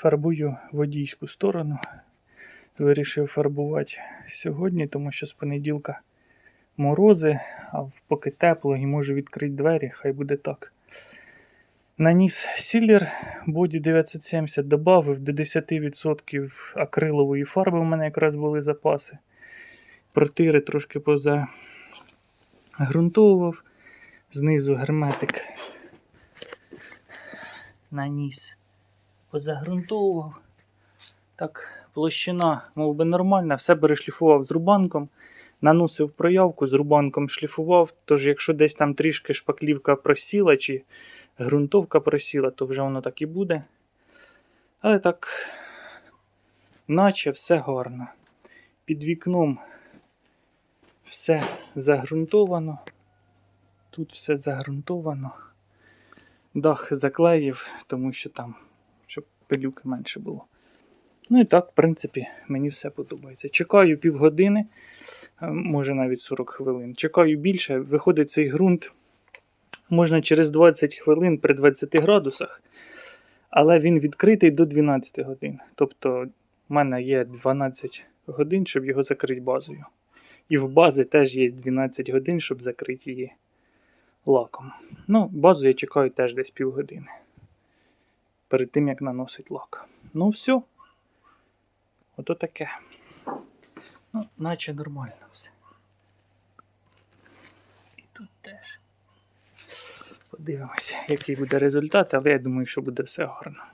Фарбую водійську сторону. Вирішив фарбувати сьогодні, тому що з понеділка морози, а поки тепло і можу відкрити двері, хай буде так. Наніс сіллер боді 970, додав до 10% акрилової фарби. У мене якраз були запаси. Протири трошки позагрунтовував. Знизу герметик наніс, позагрунтовував. Так, площина, мов би, нормальна, все перешліфував з рубанком, наносив проявку, з рубанком шліфував. Тож, якщо десь там трішки шпаклівка просіла чи ґрунтовка просіла, то вже воно так і буде. Але так, наче все гарно. Під вікном все загрунтовано. Тут все загрунтовано. Дах заклеїв, тому що там, пилюки менше було. Ну і так, в принципі, мені все подобається. Чекаю півгодини, е, може навіть 40 хвилин. Чекаю більше, виходить цей ґрунт. Можна через 20 хвилин при 20 градусах, але він відкритий до 12 годин. Тобто, в мене є 12 годин, щоб його закрити базою. І в бази теж є 12 годин, щоб закрити її лаком. Ну, базу я чекаю теж десь півгодини. Перед тим, як наносить лак. Ну, все. Ото таке. Ну, наче нормально все. І тут теж. Подивимося, який буде результат, але я думаю, що буде все гарно.